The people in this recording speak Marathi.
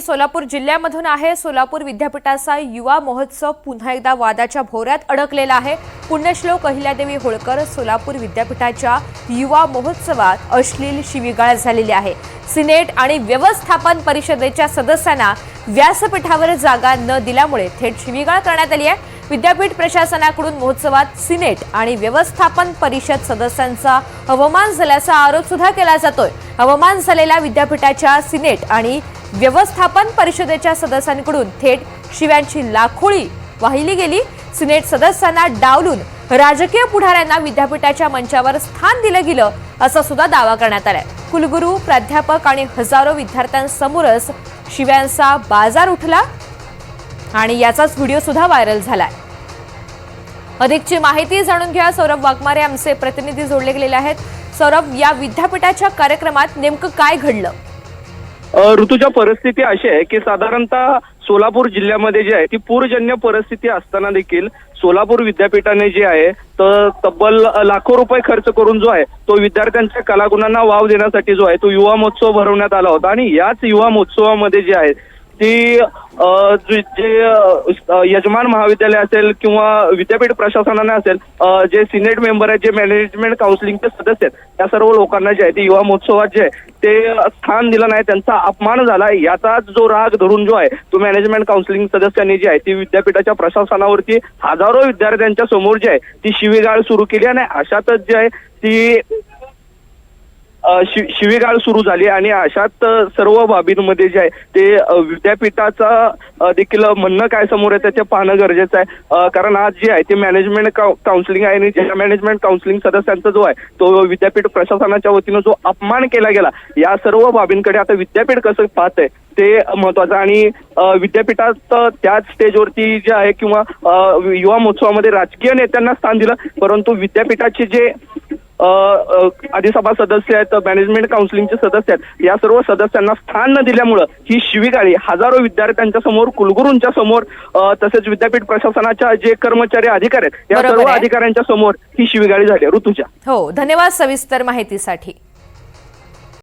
सोलापूर जिल्ह्यामधून आहे. सोलापूर विद्यापीठाचा युवा महोत्सव पुन्हा एकदा वादाच्या भोवऱ्यात अडकलेला आहे. पुण्यश्लोक अहिल्यादेवी होळकर सोलापूर विद्यापीठाच्या युवा महोत्सवात अश्लील शिवीगाळ झालेली आहे. सिनेट आणि व्यवस्थापन परिषदेच्या सदस्यांना व्यासपीठावर जागा न दिल्यामुळे थेट शिवीगाळ करण्यात आली आहे. विद्यापीठ प्रशासनाकडून महोत्सवात सिनेट आणि व्यवस्थापन परिषद सदस्यांचा अवमान झाल्याचा आरोप सुद्धा केला जातोय. अवमान झालेल्या विद्यापीठाच्या सिनेट आणि व्यवस्थापन परिषदेच्या सदस्यांकडून थेट शिव्यांची लाखोळी वाहिली गेली. सिनेट सदस्यांना डावलून राजकीय पुढाऱ्यांना विद्यापीठाच्या मंचावर स्थान दिलं गेलं असा सुद्धा दावा करण्यात आलाय. कुलगुरू प्राध्यापक आणि हजारो विद्यार्थ्यांसमोरच शिव्यांचा बाजार उठला आणि याचाच व्हिडिओ सुद्धा व्हायरल झालाय. अधिकची माहिती जाणून घ्या. सौरभ वाघमारे आमचे प्रतिनिधी जोडले गेलेले आहेत. सौरभ या विद्यापीठाच्या कार्यक्रमात नेमकं काय घडलं? ऋतूच्या परिस्थिती अशी आहे की साधारणतः सोलापूर जिल्ह्यामध्ये जी आहे ती पूरजन्य परिस्थिती असताना देखील सोलापूर विद्यापीठाने जे आहे तर तब्बल लाखो रुपये खर्च करून जो आहे तो विद्यार्थ्यांच्या कलागुणांना वाव देण्यासाठी जो आहे तो युवा महोत्सव भरवण्यात आला होता. आणि याच युवा महोत्सवामध्ये जे आहे ती जे यजमान महाविद्यालय असेल किंवा विद्यापीठ प्रशासनाने असेल जे सिनेट मेंबर आहेत जे मॅनेजमेंट काउन्सिलिंगचे सदस्य आहेत त्या सर्व लोकांना जे आहे ते युवा महोत्सवात जे आहे ते स्थान दिलं नाही त्यांचा अपमान झाला याचा जो राग धरून जो आहे तो मॅनेजमेंट काउन्सिलिंग सदस्यांनी जी आहे ती विद्यापीठाच्या प्रशासनावरती हजारो विद्यार्थ्यांच्या समोर जी आहे ती शिवीगाळ सुरू केली आणि अशातच जे आहे ती शि- शिवीगाळ सुरू झाली आणि अशात सर्व बाबींमध्ये जे आहे ते विद्यापीठाचा देखील म्हणणं काय समोर येतं ते पाहणं गरजेचं आहे. कारण आज जे आहे ते मॅनेजमेंट काउन्सिलिंग आहे आणि ज्या मॅनेजमेंट काउन्सिलिंग सदस्यांचा जो आहे तो विद्यापीठ प्रशासनाच्या वतीनं जो अपमान केला गेला या सर्व बाबींकडे आता विद्यापीठ कसं पाहत आहे ते महत्वाचं आणि विद्यापीठात त्याच स्टेजवरती जे आहे किंवा युवा महोत्सवामध्ये राजकीय नेत्यांना स्थान दिलं परंतु विद्यापीठाचे जे अधिसभा सदस्य आहेत मॅनेजमेंट काउन्सिलिंगचे सदस्य आहेत या सर्व सदस्यांना स्थान न दिल्यामुळं ही शिवीगाळी हजारो विद्यार्थ्यांच्या समोर कुलगुरूंच्या समोर तसेच विद्यापीठ प्रशासनाच्या जे कर्मचारी अधिकारी आहेत या सर्व. अधिकाऱ्यांच्या समोर ही शिवीगाळी झाली. ऋतुच्या हो धन्यवाद सविस्तर माहितीसाठी